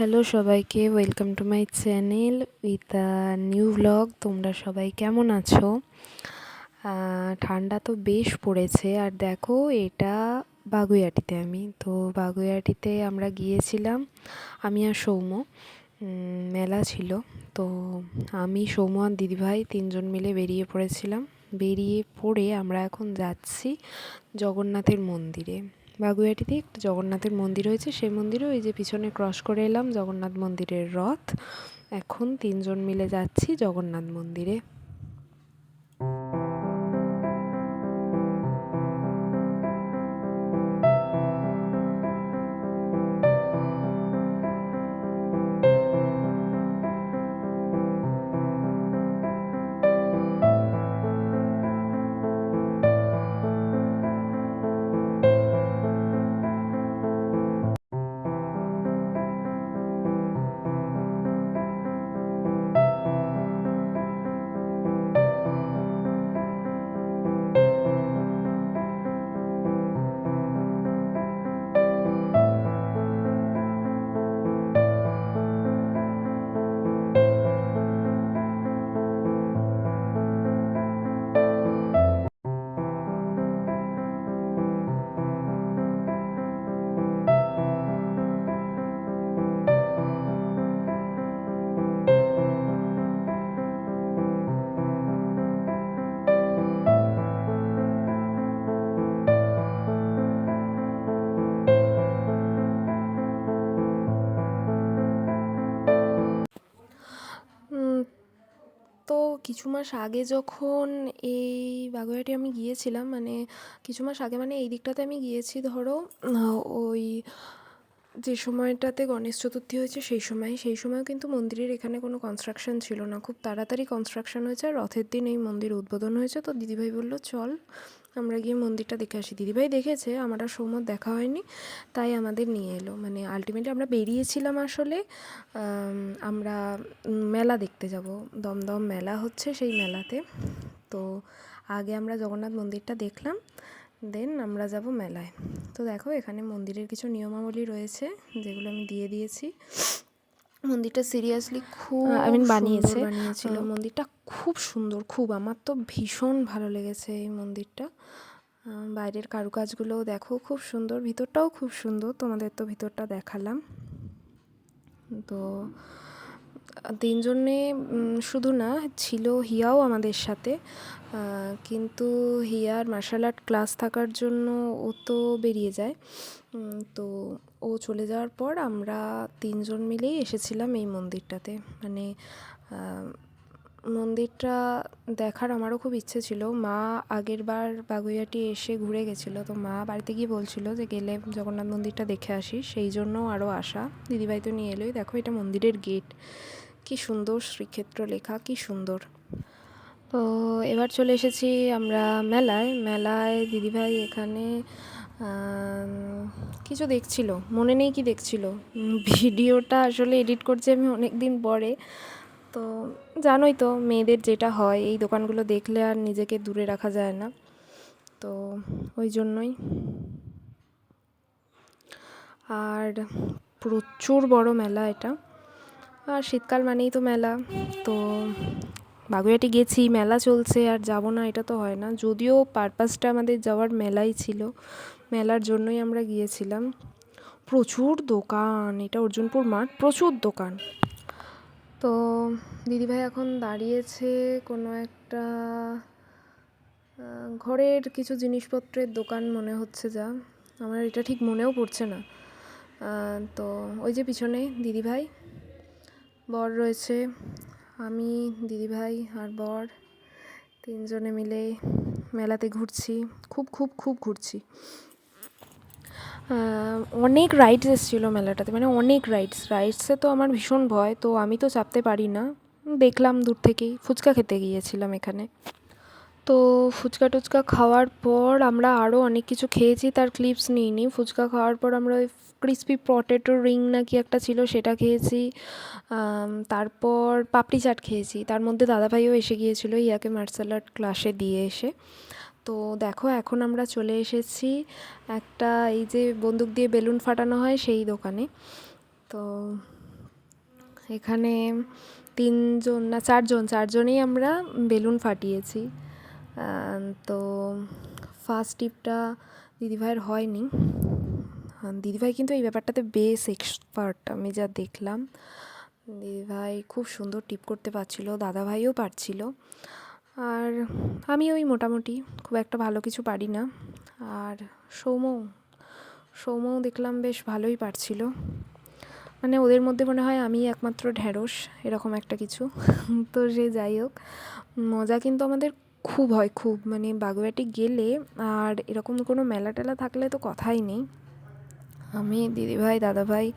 Hello সবাইকে, welcome to my channel with new vlog. তোমরা সবাই কেমন আছো? ঠান্ডা তো বেশ পড়েছে আর দেখো এটা বাগুইআটিতে আমি। তো বাগুইআটিতে আমরা গিয়েছিলাম, আমি আর সৌম্য মেলা ছিল। তো আমি, সৌম্য আর দিদিভাই তিনজন মিলে বেরিয়ে পড়েছিলাম। বেরিয়ে পড়ে আমরা এখন যাচ্ছি জগন্নাথের মন্দিরে। বাগুইআটিতে একটা জগন্নাথের মন্দির রয়েছে সেই মন্দিরে ওই যে পিছনে ক্রস করে এলাম, জগন্নাথ মন্দিরের রথ। এখন তিনজন মিলে যাচ্ছি জগন্নাথ মন্দিরে। কিছু মাস আগে যখন এই বাগুয়াটি আমি গিয়েছিলাম মানে কিছু মাস আগে মানে এই দিকটাতে আমি গিয়েছি, ধরো ওই যে সময়টাতে গণেশ চতুর্থী হয়েছে সেই সময়, সেই সময়ও কিন্তু মন্দিরের এখানে কোনো কনস্ট্রাকশন ছিল না। খুব তাড়াতাড়ি কনস্ট্রাকশন হয়েছে, আর রথের দিন এই মন্দির উদ্বোধন হয়েছে। তো দিদিভাই বলল, চল আমরা গিয়ে মন্দিরটা দেখে আসি। দিদিভাই দেখেছে, আমার আর দেখা হয়নি, তাই আমাদের নিয়ে এলো। মানে আলটিমেটলি আমরা বেরিয়েছিলাম আসলে আমরা মেলা দেখতে যাব। দমদম মেলা হচ্ছে সেই মেলাতে। তো আগে আমরা জগন্নাথ মন্দিরটা দেখলাম দেন আমরা যাব মেলায়। তো দেখো এখানে মন্দিরের কিছু নিয়মাবলী রয়েছে, যেগুলো আমি দিয়ে দিয়েছি। মন্দিরটা সিরিয়াসলি খুব আই মিন বানিয়েছে। বানিয়েছিল। মন্দিরটা খুব সুন্দর খুব। আমার তো ভীষণ ভালো লেগেছে এই মন্দিরটা। বাইরের কারুকাজগুলো দেখো খুব সুন্দর। ভিতরটাও খুব সুন্দর। তোমাদের তো ভিতরটা দেখালাম। তো তিনজনে শুধু না, ছিল হিয়াও আমাদের সাথে। কিন্তু হিয়ার মার্শাল আর্ট ক্লাস থাকার জন্য ও তো বেরিয়ে যায়। তো ও চলে যাওয়ার পর আমরা তিনজন মিলেই এসেছিলাম এই মন্দিরটাতে। মানে মন্দিরটা দেখার আমারও খুব ইচ্ছে ছিল। মা আগের বার বাগুইয়াটি এসে ঘুরে গেছিল। তো মা বাড়িতে গিয়ে বলছিল যে, গেলে জগন্নাথ মন্দিরটা দেখে আসি সেই জন্য আরও আসা দিদিভাই তো নিয়ে এলোই। দেখো, এটা মন্দিরের গেট কি সুন্দর শ্রীক্ষেত্র লেখা, কি সুন্দর। তো এবার চলে এসেছি আমরা মেলায়। মেলায় দিদিভাই এখানে কিছু দেখছিল, মনে নেই কি দেখছিল। ভিডিওটা আসলে এডিট করছি আমি অনেক দিন পরে। তো জানোই তো, মেয়েদের যেটা হয়, এই দোকানগুলো দেখলে আর নিজেকে দূরে রাখা যায় না। তো ওই জন্যই। আর প্রচুর বড় মেলা এটা। আর শীতকাল মানেই তো মেলা। তো বাগুইআটি গেছি, মেলা চলছে, আর যাব না, এটা তো হয় না। যদিও পারপাসটা আমাদের যাওয়ার মেলাই ছিল, মেলার জন্যই আমরা গিয়েছিলাম। প্রচুর দোকান, এটা অর্জুনপুর মাঠ, প্রচুর দোকান। তো দিদিভাই এখন দাঁড়িয়েছে কোনো একটা ঘরের কিছু জিনিসপত্রের দোকান মনে হচ্ছে যা। আমার এটা ঠিক মনেও পড়ছে না। তো ওই যে পিছনে দিদিভাই বর রয়েছে, আমি, দিদিভাই আর বর, তিনজনে মিলে মেলাতে ঘুরছি, খুব খুব খুব ঘুরছি। অনেক রাইডস এসেছিল মেলাটাতে মানে অনেক রাইডস রাইডসে তো আমার ভীষণ ভয়, তো আমি তো চাপতে পারি না। দেখলাম দূর থেকেই, ফুচকা খেতে গিয়েছিলাম এখানে। তো ফুচকা টুচকা খাওয়ার পর আমরা আরও অনেক কিছু খেয়েছি, তার ক্লিপস নিইনি। ফুচকা খাওয়ার পর আমরা ওই ক্রিসপি পটেটো রিং না কি একটা ছিল, সেটা খেয়েছি। তারপর পাপড়ি চাট খেয়েছি। তার মধ্যে দাদাভাইও এসে গিয়েছিল, ইয়াকে মার্শাল আর্ট ক্লাসে দিয়ে এসে। তো দেখো, এখন আমরা চলে এসেছি একটা এই যে বন্দুক দিয়ে বেলুন ফাটানো হয়, সেই দোকানে। তো এখানে তিনজন না, চারজন, চারজনেই আমরা বেলুন ফাটিয়েছি। তো ফার্স্ট টিপটা দিদিভাইয়ের হয়নি। দিদিভাই কিন্তু এই ব্যাপারটাতে বেশ এক্সপার্ট আমি যা দেখলাম। দিদিভাই খুব সুন্দর টিপ করতে পারছিল, দাদাভাইও পারছিল। আর আমি ওই মোটামুটি খুব একটা ভালো কিছু পারি না। আর সৌম্য সৌম্যও দেখলাম বেশ ভালোই পারছিল। মানে ওদের মধ্যে মনে হয় আমি একমাত্র ঢ্যাঁড়স, এরকম একটা কিছু। তো সে যাই হোক, মজা কিন্তু আমাদের খুব হয়, খুব। মানে বাগুইআটি গেলে আর এরকম কোনো মেলা টেলা থাকলে তো কথাই নেই। আমি, দিদিভাই, দাদাভাই,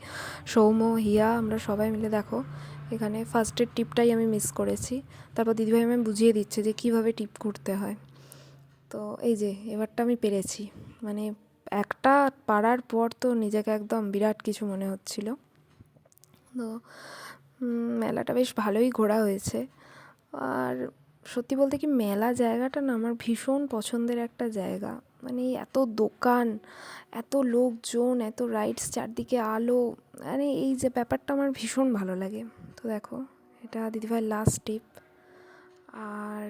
সৌম্য, হিয়া, আমরা সবাই মিলে দেখো, এখানে ফার্স্টের টিপটাই আমি মিস করেছি। তারপর দিদিভাই আমি বুঝিয়ে দিচ্ছে যে কীভাবে টিপ করতে হয়। তো এই যে, এবারটা আমি পেরেছি। মানে একটা পারার পর তো নিজেকে একদম বিরাট কিছু মনে হচ্ছিল। তো মেলাটা বেশ ভালোই ঘোরা হয়েছে। আর সত্যি বলতে কি, মেলা জায়গাটা না আমার ভীষণ পছন্দের একটা জায়গা। মানে এত দোকান, এত লোকজন, এত রাইডস চারদিকে আলো। মানে এই যে ব্যাপারটা আমার ভীষণ ভালো লাগে। তো দেখো, এটা দিদিভাইয়ের লাস্ট টিপ আর,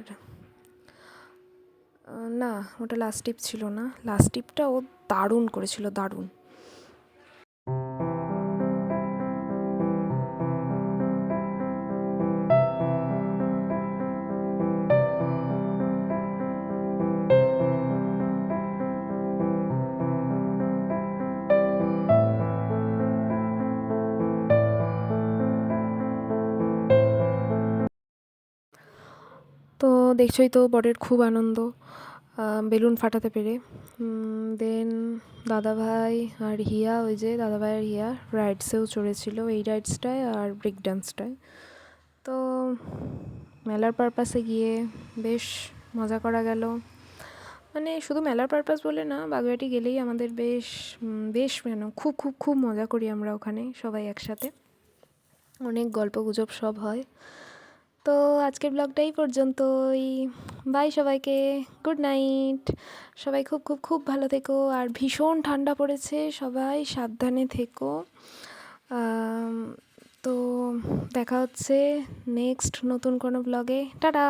না, ওটা লাস্ট টিপ ছিল না। লাস্ট টিপটা ও দারুণ করেছিল, দারুণ। দেখছোই তো, বরের খুব আনন্দ বেলুন ফাটাতে পেরে। দেন দাদাভাই আর হিয়া, ওই যে দাদাভাই আর হিয়া রাইডসেও চড়েছিল, এই রাইডসটায় আর ব্রেক ডান্সটায় তো মেলার পারপাসে গিয়ে বেশ মজা করা গেল। মানে শুধু মেলার পারপাস বলে না, বাগুইআটি গেলেই আমাদের বেশ বেশ কেন খুব খুব খুব মজা করি আমরা ওখানে সবাই একসাথে। অনেক গল্প গুজব সব হয়। তো আজকের ব্লগটাই পর্যন্তই। বাই সবাইকে। গুড নাইট সবাই খুব খুব খুব ভালো থেকো। আর ভীষণ ঠান্ডা পড়েছে। সবাই সাবধানে থেকো। তো দেখা হচ্ছে নেক্সট নতুন কোনো ব্লগে টাটা